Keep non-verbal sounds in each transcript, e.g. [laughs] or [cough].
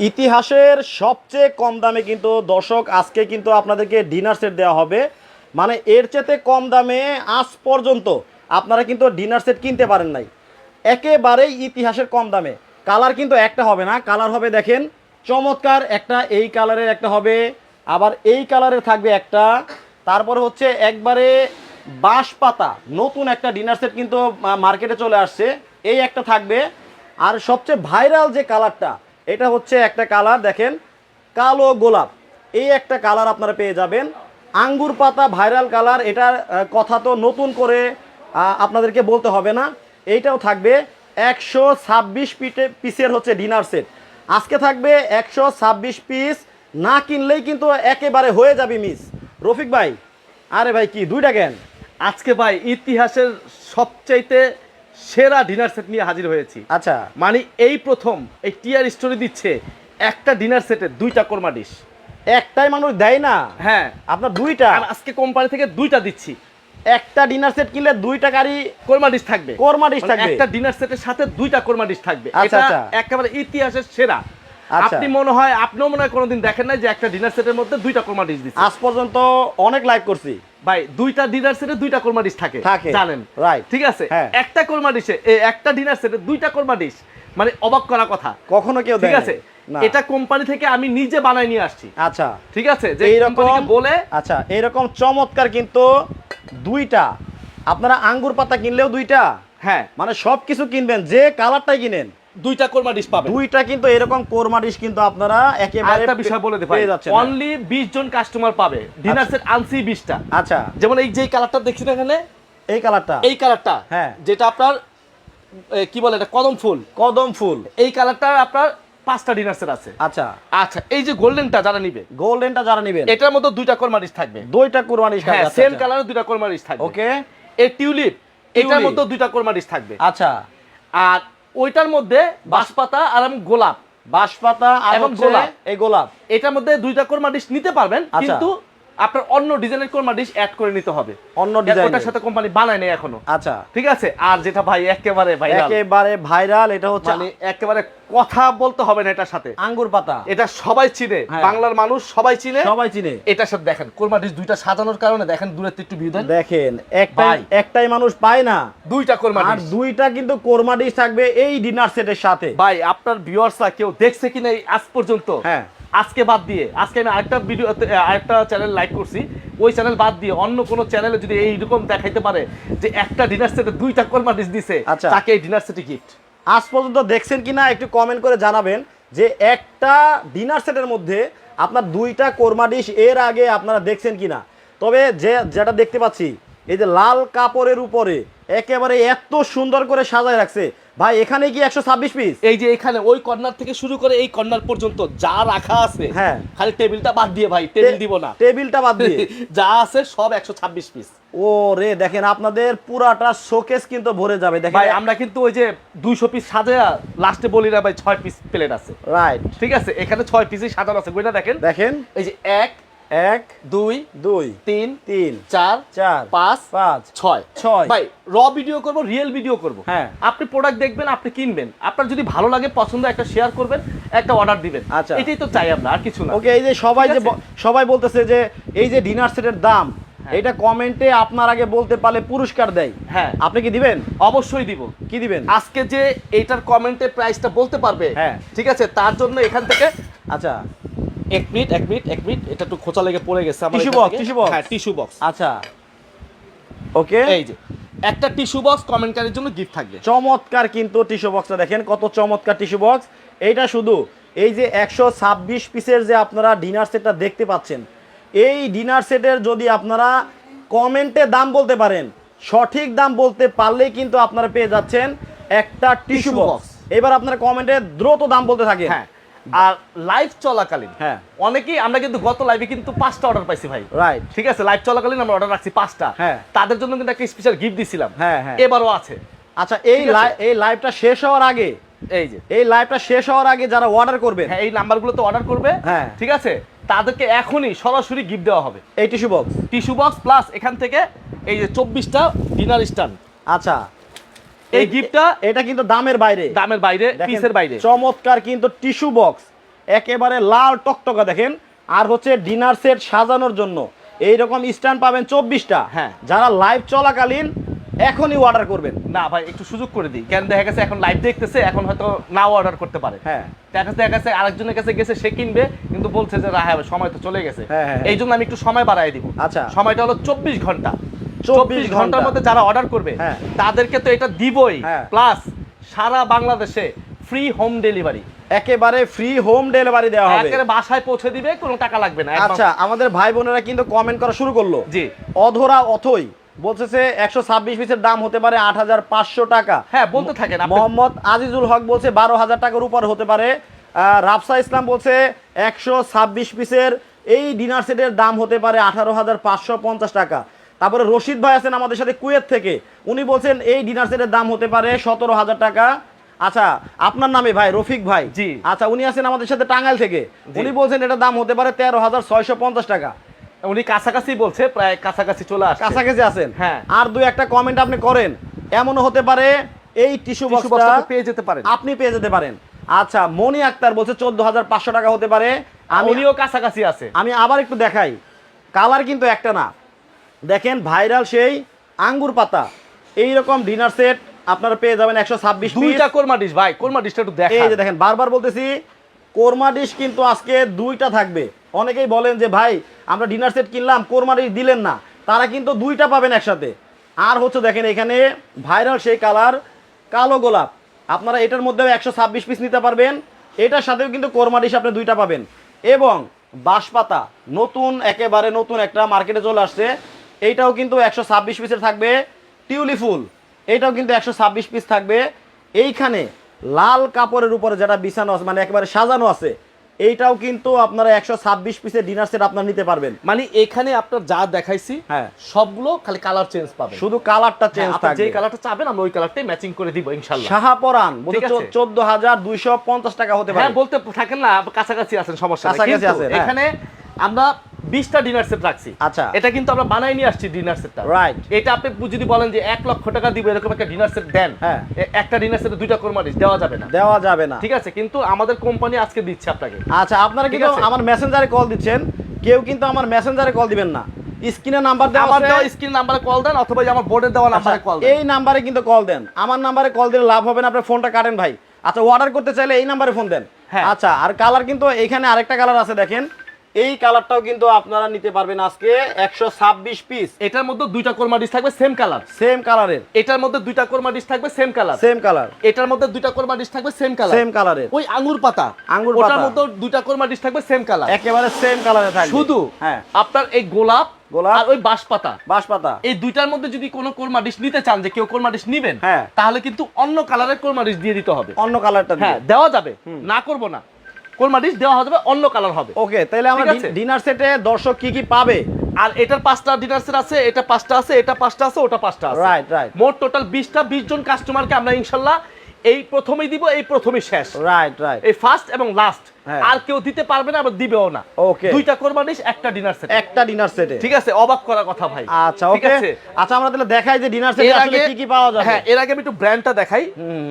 ইতিহাসের সবচেয়ে কম দামে কিন্তু দর্শক আজকে কিন্তু আপনাদেরকে ডিনার সেট দেওয়া হবে। মানে এর চেতে কম দামে আজ পর্যন্ত আপনারা কিন্তু ডিনার সেট কিনতে পারেন নাই। একেবারেই ইতিহাসের কম দামে। কালার কিন্তু একটা হবে না, কালার হবে দেখেন, চমৎকার একটা, এই কালারের একটা হবে, আবার এই কালারের থাকবে একটা। তারপরে হচ্ছে একবারে বাঁশ পাতা নতুন একটা ডিনার সেট কিন্তু মার্কেটে চলে আসছে। এই একটা থাকবে। আর সবচেয়ে ভাইরাল যে কালারটা এটা হচ্ছে একটা কালার, দেখেন, কালো গোলাপ। এই একটা কালার আপনারা পেয়ে যাবেন। আঙ্গুর পাতা ভাইরাল কালার, এটার কথা তো নতুন করে আপনাদেরকে বলতে হবে না। এইটাও থাকবে একশো ছাব্বিশ পিটে পিসের হচ্ছে ডিনার সেট। আজকে থাকবে একশো ছাব্বিশ পিস। না কিনলেই কিন্তু একেবারে হয়ে যাবে মিস। রফিক ভাই, আরে ভাই কি, দুইটা কেন? আজকে ভাই ইতিহাসের সবচাইতে সেরা ডিনার সেট নিয়ে হাজির হয়েছি। আচ্ছা। মানে এই প্রথম এই টিয়ার স্টোরি দিচ্ছে একটা ডিনার সেটে দুইটা কোরমা ডিশ একটাই মানুষ দেয় না? হ্যাঁ। আপনার দুইটা? আর আজকে কোম্পানি থেকে দুইটা দিচ্ছি। একটা ডিনার সেট কিনলে দুইটা গাড়ি কোরমা ডিশ থাকবে। কোরমা ডিশ মানে থাকবে। একটা ডিনার সেটের সাথে দুইটা কোরমা ডিশ থাকবে। আচ্ছা, এটা আচ্ছা। একেবারে ইতিহাসের সেরা। আচ্ছা। আপনি মনে হয় আপনিও মনে হয় কোনোদিন দেখেন নাই যে একটা ডিনার সেটের মধ্যে দুইটা কোরমা ডিশ দিচ্ছে। আজ পর্যন্ত অনেক লাইভ করছি। ভাই দুইটা ডিনার সেটে দুইটা কোরমা ডিশ থাকে। জানেন. ঠিক আছে? হ্যাঁ। একটা কোরমা ডিশে একটা ডিনার সেটে দুইটা কোরমা ডিশ মানে অবাক করা কথা। কখনো কেউ ঠিক আছে? এটা কোম্পানি থেকে আমি নিজে বানাই নিয়ে আসছি। আচ্ছা। ঠিক আছে? যে এইরকম বলে আচ্ছা এইরকম চমৎকার কিন্তু দুইটা। আপনারা আঙ্গুর পাতা কিনলেও দুইটা? হ্যাঁ। মানে সব কিছু কিনবেন যে কালারটাই কিনেন। দুইটা কোরমা ডিশ পাবেন। দুইটা কিন্তু এরকম কোরমা ডিশ কিন্তু আপনারা একেবারে আরেকটা বিষয় বলে দে ভাই অনলি 20 জন কাস্টমার পাবে ডিনার সেট আনছি 20টা আচ্ছা। যেমন এই যে কালারটা দেখছেন এখানে? এই কালারটা এই কালারটা হ্যাঁ। যেটা আপনার কি বলে এটা কদম ফুল। কদম ফুল। এই কালারটা আপনার পাঁচটা ডিনার সেট আছে। আচ্ছা। আচ্ছা এই যে গোল্ডেনটা যারা নিবে গোল্ডেনটা যারা নেবেন। এটার মধ্যে দুইটা কোরমা ডিশ থাকবে। দুইটা কোরমা ডিশ হ্যাঁ সেম কালারের দুইটা কোরমা ডিশ থাকবে। ওকে। এই টিউলিপ এটার। মধ্যে দুইটা কোরমা ডিশ থাকবে। আচ্ছা। আর ওইটার মধ্যে বাঁশপাতা আর আমি গোলাপ বাঁশপাতা আর এবং গোলাপ। এই গোলাপ এটার মধ্যে দুইটা কোরমা ডিশ নিতে পারবেন আচ্ছা। কিন্তু আপনার অন্য ডিজাইনের কোরমা ডিশ অ্যাড করে নিতে হবে। অন্য ডিজাইন ওটার সাথে কোম্পানি বানায় নেই এখনও। আচ্ছা। ঠিক আছে? আর যেটা ভাই একেবারে ভাইরাল একেবারে ভাইরাল এটা হচ্ছে মানে একেবারে কথা বলতে হবে না এটার সাথে। আঙ্গুর পাতা। এটা সবাই চিনে। হ্যাঁ। বাংলার মানুষ সবাই চিনে। সবাই চিনে। এটার সাথে দেখেন কোরমা ডিশ দুইটা সাজানোর কারণে দেখেন দূরের একটু ভিউ দেখেন একটাই একটাই মানুষ পায় না। দুইটা কোরমা আর দুইটা কিন্তু কোরমা ডিশ থাকবে এই ডিনার সেটের সাথে। ভাই আপনার ভিউয়ার্সরা কেউ দেখছে কিনা এই আজ পর্যন্ত? হ্যাঁ। আজকে বাদ দিয়ে আজকে আমি আরেকটা ভিডিও আরেকটা চ্যানেল লাইক করছি। ওই চ্যানেল বাদ দিয়ে অন্য কোনো চ্যানেলে যদি এইরকম দেখাইতে পারে যে একটা ডিনার সেটে দুইটা কোরমা ডিশ দিছে আচ্ছা। তাকে এই ডিনার সেটে গিফট আজ পর্যন্ত দেখছেন কিনা একটু কমেন্ট করে জানাবেন যে একটা ডিনার সেটের মধ্যে আপনার দুইটা কোরমা ডিশ এর আগে আপনারা দেখছেন কিনা। তবে যে যেটা দেখতে পাচ্ছি এই যে লাল কাপড়ের উপরে একেবারে এত সুন্দর করে সাজায় রাখছে ভাই এখানে কি একশো ছাব্বিশ পিস এই যে এখানে ওই কর্নার থেকে শুরু করে এই কর্নার পর্যন্ত যা রাখা আছে হ্যাঁ। খালি টেবিলটা বাদ দিয়ে ভাই টেবিল দিব না। টেবিলটা বাদ দিয়ে? [laughs] যা আছে সব একশো ছাব্বিশ পিস ও রে দেখেন আপনাদের পুরাটা শোকেস কিন্তু ভরে যাবে। দেখেন ভাই আমরা কিন্তু ওই যে দুইশো পিস সাজায়া লাস্টে বলি না ভাই ছয় পিস প্লেট আছে। রাইট ঠিক আছে? এখানে ছয় পিসই সাজানো আছে। বইটা দেখেন? দেখেন। এই যে এক এক দুই দুই তিন তিন চার চার পাঁচ পাঁচ ছয়। ছয়। ভাই র ভিডিও করব রিয়েল ভিডিও করব। হ্যাঁ। আপনি প্রোডাক্ট দেখবেন আপনি কিনবেন। আপনার যদি ভালো লাগে পছন্দ একটা শেয়ার করবেন একটা অর্ডার দিবেন। আচ্ছা। এটাই তো চাই আমরা আর কিছু না। ওকে এই যে সবাই যে সবাই বলতেছে যে এই যে ডিনার সেটের দাম হ্যাঁ। এটা কমেন্টে আপনার আগে বলতে পারলে পুরস্কার দেয়। হ্যাঁ। আপনি কি দিবেন? অবশ্যই দিব। কি দিবেন? আজকে যে এইটার কমেন্টে প্রাইসটা বলতে পারবে হ্যাঁ। ঠিক আছে? তার জন্য এখান থেকে আচ্ছা। এক মিনিট এক মিনিট এক মিনিট। এটা একটু খোঁচা লেগে পড়ে গেছে আমার box, থেকে। tissue box। হ্যাঁ টিস্যু বক্স। আচ্ছা। ওকে। এই যে একটা টিস্যু বক্স কমেন্টারের জন্য গিফট থাকবে। চমৎকার কিন্তু টিস্যু বক্সটা দেখেন কত চমৎকার টিস্যু বক্স। এইটা শুধু এই যে একশো ছাব্বিশ পিসের যে আপনারা ডিনার সেটটা দেখতে পাচ্ছেন এই ডিনার সেটের যদি আপনারা কমেন্টে দাম বলতে পারেন সঠিক দাম বলতে পারলেই কিন্তু আপনারা পেয়ে যাচ্ছেন একটা টিস্যু বক্স এবার আপনারা কমেন্টে দ্রুত দাম বলতে থাকেন। হ্যাঁ। আর লাইভ চলাকালীন হ্যাঁ। অনেকেই আমরা কিন্তু গত লাইভে কিন্তু পাঁচটা অর্ডার পাইছি ভাই। রাইট ঠিক আছে লাইভ চলাকালীন আমরা অর্ডার রাখছি পাঁচটা। হ্যাঁ। তাদের জন্য কিন্তু একটা স্পেশাল গিফট দিছিলাম। হ্যাঁ, হ্যাঁ। এবারও আছে। আচ্ছা এই। এই লাইভটা শেষ হওয়ার আগে এই যে। এই লাইভটা শেষ হওয়ার আগে যারা অর্ডার করবেন হ্যাঁ এই নাম্বারগুলোতে অর্ডার করবে। হ্যাঁ। ঠিক আছে? তাদেরকে এখনই সরাসরি গিফট দেওয়া হবে। এই tissue box tissue box plus এখান থেকে এই যে চব্বিশটা ডিনার স্ট্যান্ড আচ্ছা এই গিফটটা এটা কিন্তু দামের বাইরে। দামের বাইরে পিসের বাইরে। চমৎকার কিন্তু টিস্যু বক্স। একেবারে লাল টকটকা দেখেন। আর হচ্ছে ডিনার সেট সাজানোর জন্য। এইরকম স্ট্যান্ড পাবেন চব্বিশটা। হ্যাঁ। যারা লাইভ চলাকালীন এখনই অর্ডার করবেন। না ভাই একটু সুযোগ করে দিই। কেন দেখা গেছে এখন লাইভ দেখতেছে এখন হয়তো নাও অর্ডার করতে পারে। হ্যাঁ। দেখা যাচ্ছে- দেখা গেছে আরেকজনের কাছে গেছে সে কিনবে কিন্তু বলছে যে না, হ্যাঁ সময় তো চলে গেছে। হ্যাঁ, হ্যাঁ, হ্যাঁ। এই জন্য আমি একটু সময় বাড়াই দিব। আচ্ছা। সময়টা হলো চব্বিশ ঘণ্টা। 24 চব্বিশ ঘণ্টার মধ্যে যারা অর্ডার করবে হ্যাঁ। তাদেরকে তো এটা দিবই। হ্যাঁ। প্লাস সারা বাংলাদেশে ফ্রি হোম ডেলিভারি একেবারে ফ্রি হোম ডেলিভারি দেওয়া হবে। একেবারে বাসায় পৌঁছে দিবে কোনো টাকা লাগবে না। আচ্ছা আমাদের ভাই বোনেরা কিন্তু কমেন্ট করা শুরু করল। জি। অধরা অথই বলতেছে একশো ছাব্বিশ পিসের দাম হতে পারে আট হাজার পাঁচশো টাকা। হ্যাঁ বলতে থাকেন মোহাম্মদ আজিজুল হক বলছে বারো হাজার টাকার উপর হতে পারে। রাফসা ইসলাম বলছে একশো ছাব্বিশ পিসের এই ডিনার সেটের দাম হতে পারে আঠারো হাজার পাঁচশো পঞ্চাশ টাকা। তারপরে রশিদ ভাই আছেন আমাদের সাথে কুয়েত থেকে। উনি বলছেন এই ডিনার সেটের দাম হতে পারে সতেরো হাজার টাকা। আচ্ছা আপনার নামে ভাই রফিক ভাই। জি। আচ্ছা উনি আছেন আমাদের সাথে টাঙ্গাইল থেকে। উনি বলছেন এটার দাম হতে পারে তেরো হাজার ছয়শো পঞ্চাশ টাকা। উনি কাছাকাছি বলছে প্রায় কাছাকাছি চলে আসছে। কাছাকাছি আছেন। হ্যাঁ। আর দুই একটা কমেন্ট আপনি করেন। এমনও হতে পারে এই টিস্যু বক্সটা পেয়ে যেতে পারেন। আপনি পেয়ে যেতে পারেন। আচ্ছা মনি আক্তার বলছে চোদ্দ হাজার পাঁচশো টাকা হতে পারে। আমিও কাছাকাছি আছে। আমি আবার একটু দেখাই। কালার কিন্তু একটা না। দেখেন ভাইরাল সেই আঙ্গুর পাতা। এই রকম ডিনার সেট আপনারা পেয়ে যাবেন একশো ছাব্বিশ দুইটা কোরমা ডিশ ভাই কোরমা ডিশটা একটু এই যে দেখেন বারবার বলতেছি কোরমা ডিশ কিন্তু আজকে দুইটা থাকবে। অনেকেই বলেন যে ভাই আমরা ডিনার সেট কিনলাম কোরমা ডিশ দিলেন না। তারা কিন্তু দুইটা পাবেন একসাথে। আর হচ্ছে দেখেন এখানে ভাইরাল সেই কালার কালো গোলাপ। আপনারা এটার মধ্যে একশো ছাব্বিশ পিস নিতে পারবেন। এটার সাথেও কিন্তু কোরমা ডিশ আপনি দুইটা পাবেন। এবং বাঁশপাতা নতুন একেবারে নতুন একটা মার্কেটে চলে আসছে। এইটাও কিন্তু একশো ছাব্বিশ পিসের থাকবে টিউলি ফুল। এইটাও কিন্তু একশো ছাব্বিশ পিস থাকবে। এইখানে লাল কাপড়ের উপরে যেটা বিছানো আছে মানে একেবারে সাজানো আছে এইটাও কিন্তু আপনারা একশো ছাব্বিশ পিসের ডিনার সেট আপনারা নিতে পারবেন। মানে এখানে আপনার যা দেখাইছি হ্যাঁ। সবগুলো খালি কালার চেঞ্জ পাবেন। শুধু কালারটা চেঞ্জ হ্যাঁ, আপনার যে কালারটা চাবেন আমরা ওই কালারটাই ম্যাচিং করে দিব ইনশাআল্লাহ। শাহাপরান আছে। চোদ্দ হাজার দুইশো পঞ্চাশ টাকা হতে পারে। হ্যাঁ বলতে থাকেন না কাছাকাছি আছেন সমস্যা কাছাকাছি আছেন, হ্যাঁ। এখানে আমরা বিশটা ডিনার সেট রাখছি। আচ্ছা। এটা কিন্তু আমরা বানাই নিয়ে আসছি ডিনার সেটটা Right. এটা আপনি যদি বলেন যে এক লক্ষ টাকা দিব এরকম একটা ডিনার সেট দেন হ্যাঁ। একটা ডিনার সেটে দুইটা কোরমা ডিশ দেওয়া যাবে না। দেওয়া যাবে না। ঠিক আছে কিন্তু আমাদের কোম্পানি আজকে দিচ্ছে আপনাকে। আচ্ছা আপনারা কিন্তু আমার মেসেঞ্জারে কল দিচ্ছেন। কেউ কিন্তু আমার মেসেঞ্জারে কল দিবেন না। স্ক্রিনে নাম্বার দেওয়া আমার। দেওয়া স্ক্রিন নাম্বারে কল দেন অথবা এই আমার বোর্ডে দেওয়া নাম্বারে আচ্ছা, কল দেন। এই নাম্বারে কিন্তু কল দেন। আমার নাম্বারে কল দিলে লাভ হবে না আপনার ফোনটা কাটেন ভাই। আচ্ছা অর্ডার করতে চাইলে এই নাম্বারে ফোন দেন। হ্যাঁ। আচ্ছা আর কালার কিন্তু এখানে আরেকটা কালার আছে দেখেন। এই কালারটাও কিন্তু আপনারা নিতে পারবেন আজকে একশো ছাব্বিশ পিস এটার মধ্যে দুইটা কোরমা ডিশ থাকবে সেম কালার সেম কালারের এটার মধ্যে দুইটা কোরমা ডিশ থাকবে সেম কালার সেম কালার এটার মধ্যে দুইটা কোরমা ডিশ থাকবে সেম কালার সেম কালারের ওই আঙ্গুর পাতা। আঙ্গুর ওটার মধ্যে দুইটা কোরমা ডিশ থাকবে সেম কালার একেবারে সেম কালারে থাকবে। শুধু হ্যাঁ। আপনার এই গোলাপ গোলাপ। আর ওই বাঁশপাতা। বাঁশপাতা। এই দুইটার মধ্যে যদি কোনো কোরমা ডিশ নিতে চান যে কেউ কোরমা ডিশ নিবেন হ্যাঁ। তাহলে কিন্তু অন্য কালারের কোরমা ডিশ দিয়ে দিতে হবে। অন্য কালারটা হ্যাঁ দেওয়া যাবে। না করব না। কোরমা ডিশ দেওয়া হবে অন্য কালার হবে। ওকে তাহলে আমরা ডিনার সেটে দর্শক কি কি পাবে? আর এটার পাঁচটা ডিনার সেট আছে এটা পাঁচটা আছে এটা পাঁচটা আছে ওটা পাঁচটা আছে। Right, right. মোট টোটাল বিশটা বিশ জন কাস্টমারকে আমরা ইনশাল্লাহ এই প্রথমেই দিব এই প্রথমেই শেষ। রাইট রাইট এই ফার্স্ট এবং লাস্ট হ্যাঁ। আর কেউ দিতে পারবে না আবার দিবেও না। ওকে দুইটা কোরমা ডিশ একটা ডিনার সেট একটা ডিনার সেটে ঠিক আছে? অবাক করার কথা ভাই। আচ্ছা ওকে? আচ্ছা আমরা তাহলে দেখাই যে ডিনার সেটে আসলে কি কি পাওয়া যাবে। হ্যাঁ এর আগে আমি একটু ব্র্যান্ডটা দেখাই।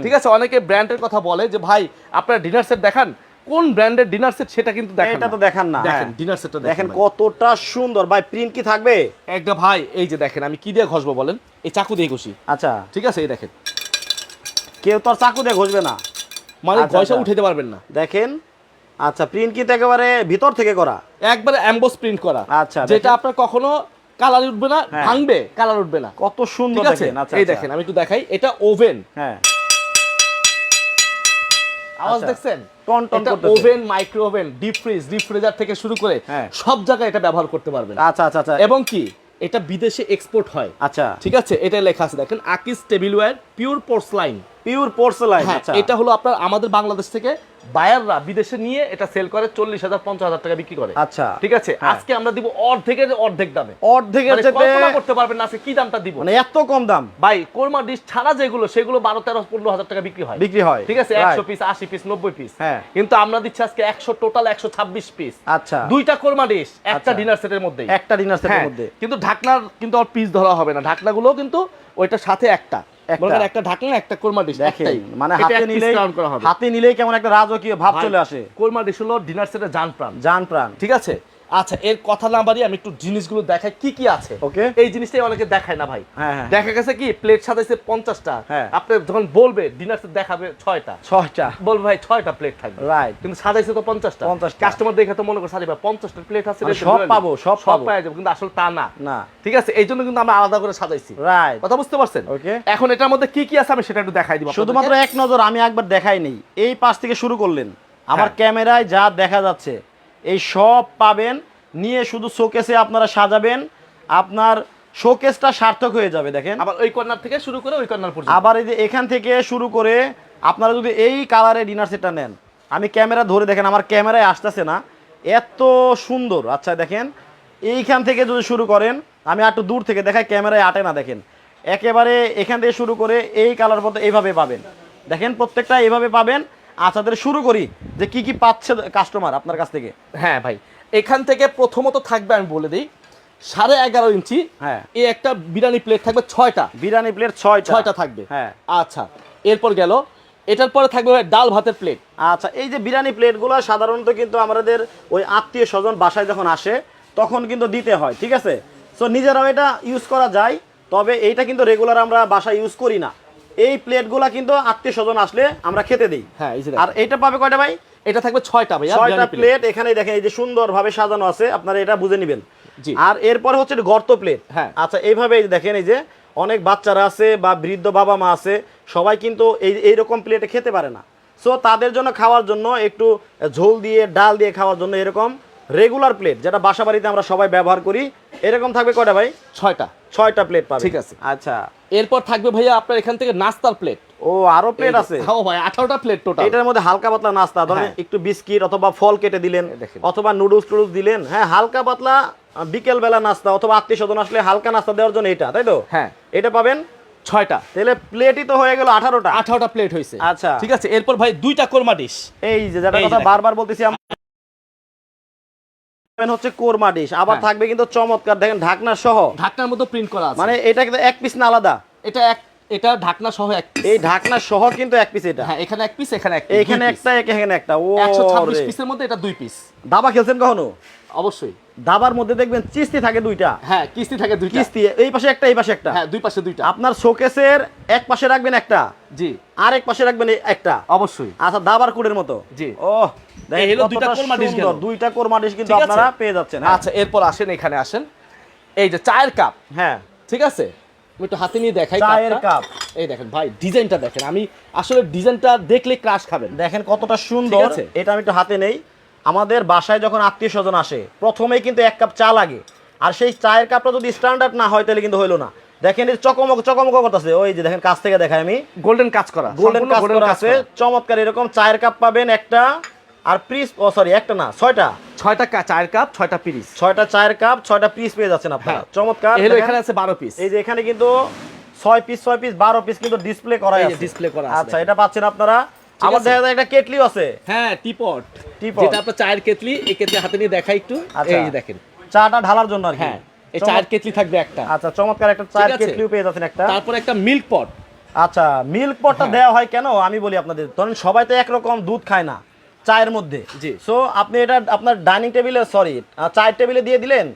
ঠিক আছে? অনেকে ব্র্যান্ডের কথা বলে যে ভাই আপনার ডিনার সেট দেখান? কোন ব্র্যান্ডের ডিনার সেট সেটা কিন্তু দেখেন এটা তো দেখান না দেখেন হ্যাঁ। ডিনার সেটটা দেখেন কতটা সুন্দর। ভাই প্রিন্ট কি থাকবে? একটা ভাই এই যে দেখেন আমি কি দিয়ে ঘষবো বলেন? এই চাকু দিয়ে ঘষি। আচ্ছা। ঠিক আছে এই দেখেন। কেউ তো আর চাকু দিয়ে ঘষবে না। মানে পয়সা ঘষা আচ্ছা। উঠাইতে পারবেন না। দেখেন আচ্ছা প্রিন্ট কি একেবারে ভিতর থেকে করা? একবারে অ্যাম্বোস প্রিন্ট করা। আচ্ছা, যেটা আপনার কখনো কালার উঠবে না হ্যাঁ। ভাঙবে কালার উঠবে না। কত সুন্দর দেখেন আচ্ছা এই আচ্ছা। দেখেন আমি একটু দেখাই। এটা ওভেন হ্যাঁ। আওয়াজ আচ্ছা। দেখছেন? টন টন করতে oven micro oven deep fridge refrigerator থেকে শুরু করে হ্যাঁ। সব জায়গায় এটা ব্যবহার করতে পারবেন। আচ্ছা আচ্ছা আচ্ছা। এবং কি? এটা বিদেশে এক্সপোর্ট হয়। আচ্ছা। ঠিক আছে? এটা লেখা আছে। দেখেন আকিস tableware pure porcelain pure porcelain হ্যাঁ আচ্ছা। এটা হলো আপনার আমাদের বাংলাদেশ থেকে বায়াররা বিদেশে নিয়ে এটা সেল করে চল্লিশ হাজার পঞ্চাশ হাজার টাকা বিক্রি করে। আচ্ছা। ঠিক আছে? হ্যাঁ। আজকে আমরা দিব অর্ধেকের অর্ধেক দামে। অর্ধেকের মানে করতে পারবেন না আজকে কি দামটা দিব। মানে এত কম দাম। ভাই কোরমা ডিশ ছাড়া যেগুলো সেগুলো বারো তেরো পনেরো হাজার টাকা বিক্রি হয়। বিক্রি হয়। ঠিক আছে. একশো পিস আশি পিস নব্বই পিস হ্যাঁ। কিন্তু আমরা দিচ্ছি আজকে একশো টোটাল একশো ছাব্বিশ পিস আচ্ছা। দুইটা কোরমা ডিশ একটা। ডিনার সেটের মধ্যে একটা ডিনার সেটের হ্যাঁ। মধ্যে। কিন্তু ঢাকনার কিন্তু আর পিস ধরা হবে না। ঢাকনাগুলো কিন্তু ওইটার সাথে একটা। একটা। মনে একটা ঢাকনা একটা কোরমা ডিশ একটাই। মানে হাতে নিলে হাতে নিলেই কেমন একটা রাজকীয় ভাব চলে আসে। কোরমা ডিশ হলো ডিনার সেটে জান প্রাণ। জান প্রাণ ঠিক আছে? আচ্ছা এর কথা না বাড়িয়ে আমি একটু জিনিসগুলো দেখাই কি কি আছে? Okay. এই জিনিসটাই অনেকে দেখায় না ভাই। হ্যাঁ, হ্যাঁ। দেখা গেছে কি প্লেট সাজাইছে পঞ্চাশটা। হ্যাঁ। আপনি যখন বলবে ডিনার দেখাবে ছয়টা। ছয়টা। বলবে ভাই ছয়টা প্লেট থাকবে। রাইট কিন্তু সাজাইছে তো পঞ্চাশটা। 50টা। কাস্টমার দেখে তো মনে করছে আরে ভাই পঞ্চাশটা প্লেট আছে সব পাবো, সব সব। পাওয়া যাবে কিন্তু আসলে তা না। না। ঠিক আছে এই জন্য কিন্তু আমরা আলাদা করে সাজাইছি। রাইট কথা বুঝতে পারছেন? Okay. এখন এটার মধ্যে কি কি আছে আমি সেটা একটু দেখাই দিব শুধুমাত্র এক নজর আমি একবার দেখাই নেই। এই পাশ থেকে শুরু করলেন। আমার। ক্যামেরায় যা দেখা যাচ্ছে এই সব পাবেন। নিয়ে শুধু শোকেসে আপনারা সাজাবেন। আপনার শোকেসটা সার্থক হয়ে যাবে দেখেন। আবার ওই কর্নার থেকে শুরু করে ওই কর্নার পর্যন্ত। আবার এই যে এখান থেকে শুরু করে আপনারা যদি এই কালারে ডিনার সেটটা নেন আমি ক্যামেরা ধরে দেখেন আমার ক্যামেরায় আসতেছে না। এত সুন্দর। আচ্ছা দেখেন। এইখান থেকে যদি শুরু করেন আমি একটু দূর থেকে দেখাই ক্যামেরায় আটে না দেখেন। একেবারে এখান থেকে শুরু করে এই কালার পর্যন্ত এইভাবে পাবেন। দেখেন প্রত্যেকটা এইভাবে পাবেন। আচ্ছা তাহলে শুরু করি যে কি কি পাচ্ছে কাস্টমার আপনার কাছ থেকে। হ্যাঁ ভাই এখান থেকে প্রথমত থাকবে আমি বলে দিই সাড়ে এগারো ইঞ্চি হ্যাঁ। এই একটা বিরিয়ানি প্লেট থাকবে ছয়টা। বিরিয়ানি প্লেট ছয় ছয়টা থাকবে। হ্যাঁ। আচ্ছা এরপর গেল এটার পরে থাকবে ডাল ভাতের প্লেট আচ্ছা এই যে বিরিয়ানি প্লেটগুলো সাধারণত কিন্তু আমাদের ওই আত্মীয় স্বজন বাসায় যখন আসে তখন কিন্তু দিতে হয় ঠিক আছে? সো নিজেরাও এটা ইউজ করা যায় তবে এইটা কিন্তু রেগুলার আমরা বাসায় ইউজ করি না। এই প্লেটগুলো কিন্তু আত্মীয় স্বজন আসলে আমরা খেতে দিই। হ্যাঁ আর এটা পাবে কয়টা ভাই? এটা থাকবে ছয়টা ভাইয়া ছয়টা প্লেট প্লেট এখানে দেখেন এই যে সুন্দরভাবে সাজানো আছে আপনারা এটা বুঝে নেবেন। আর এরপরে হচ্ছে গর্ত প্লেট হ্যাঁ। আচ্ছা এইভাবে দেখেন এই যে অনেক বাচ্চারা আছে বা বৃদ্ধ বাবা মা আছে সবাই কিন্তু এই এইরকম প্লেটে খেতে পারে না। সো তাদের জন্য খাওয়ার জন্য একটু ঝোল দিয়ে ডাল দিয়ে খাওয়ার জন্য এরকম রেগুলার প্লেট যেটা বাসা বাড়িতে আমরা সবাই ব্যবহার করি। এরকম থাকবে কয়টা ভাই? ছয়টা। ছয়টা প্লেট পাবে। ঠিক আছে। আচ্ছা। এরপর থাকবে ভাইয়া আপনার এখান থেকে নাস্তার প্লেট ও আরও প্লেট আছে। হ্যাঁ ভাই আঠারোটা প্লেট টোটাল এটার মধ্যে হালকা পাতলা নাস্তা ধরেন হ্যাঁ। একটু বিস্কিট অথবা ফল কেটে দিলেন অথবা নুডলস টুডলস দিলেন হ্যাঁ হালকা পাতলা বিকেল বেলা নাস্তা অথবা আত্মীয় স্বজন আসলে হালকা নাস্তা দেওয়ার জন্য এটা তাই তো? হ্যাঁ। এটা পাবেন? ছয়টা। তাহলে প্লেটই তো হয়ে গেল আঠারোটা। আঠারোটা প্লেট হয়েছে আচ্ছা। ঠিক আছে এরপর ভাই দুইটা কোরমা ডিশ এই যে যেটা কথা বারবার বলতেছি আমরা হচ্ছে কোরমা ডিশ আবার হ্যাঁ। থাকবে কিন্তু চমৎকার দেখেন ঢাকনা সহ। ঢাকনার প্রিন্ট করা আছে। মানে এটা কিন্তু এক পিস না আলাদা। এটা এক এটা ঢাকনা সহ এক এই ঢাকনা সহ কিন্তু এক পিস এটা। হ্যাঁ এখানে এক পিস এখানে এক এইখানে একটা এখানে একটা। ও একশো ছাব্বিশ রে। পিসের মধ্যে এটা দুই পিস দাবা খেলছেন কখনো? অবশ্যই। দাবার মধ্যে দেখবেন চিস্তি থাকে দুইটা। হ্যাঁ কিস্তি থাকে দুইটা। কিস্তি এই পাশে একটা এই পাশে একটা। হ্যাঁ দুই পাশে দুইটা। আপনার শোকেসের এক পাশে রাখবেন একটা। জি। আর এক পাশে রাখবেন একটা। অবশ্যই। আচ্ছা দাবার কুড়ের মতো। জি। ও দেখেন এই হলো দুইটা কোরমা ডিশ গেল। দুইটা কোরমা ডিশ কিন্তু আপনারা পেয়ে যাচ্ছেন হ্যাঁ। আচ্ছা এরপর আসেন এখানে আসেন। এই যে চায়ের কাপ। হ্যাঁ। ঠিক আছে? আমি একটু হাতে নিয়ে দেখাই চায়ের কাপ। এই দেখেন ভাই ডিজাইনটা দেখেন। আমি আসলে ডিজাইনটা দেখলে ক্রাশ খাবেন। দেখেন কতটা সুন্দর। এটা আমি একটু হাতে নেই। আমাদের বাসায় যখন আত্মীয় স্বজন আসে প্রথমেই কিন্তু এক কাপ চা লাগে। আর সেই চায়ের কাপটা যদি স্ট্যান্ডার্ড না হয় তাহলে কিন্তু হইল না। দেখেন এই চকমক চকমক করতেছে। ওই যে দেখেন কাছ থেকে দেখাই আমি। গোল্ডেন কাজ করা গোল্ডেন কাজ করা আছে। চমৎকার এরকম চায়ের কাপ পাবেন একটা আর পিস ও সরি একটা না ছয়টা। ছয়টা চায়ের কাপ ছয়টা পিরিস ছয়টা চায়ের কাপ ছয়টা পিস পেয়ে যাচ্ছেন আপনারা। হ্যাঁ। চমৎকার। এখানে আছে বারো পিস। এই যে এখানে কিন্তু ছয় পিস ছয় পিস বারো পিস কিন্তু ডিসপ্লে করা আছে। display করা আছে, আচ্ছা এটা পাচ্ছেন আপনারা? আমার দেখা যায় একটা কেটলিও আছে। হ্যাঁ টিপট। Teapot। যেটা আপনার চায়ের কেতলি এই কেতলি হাতে নিয়ে দেখাই একটু। আচ্ছা। এই যে দেখেন। চাটা ঢালার জন্য আর কি। হ্যাঁ এই চায়ের কেটলি থাকবে একটা। আচ্ছা চমৎকার একটা চায়ের? কেটলিও পেয়ে যাচ্ছেন একটা। তারপর একটা মিল্ক পট আচ্ছা মিল্ক পটটা। দেওয়া হয় কেন? আমি বলি আপনাদের ধরেন সবাই তো একরকম দুধ খায় না। চায়ের মধ্যে। জি। সো আপনি এটা আপনার ডাইনিং টেবিলে সরি চায়ের টেবিলে দিয়ে দিলেন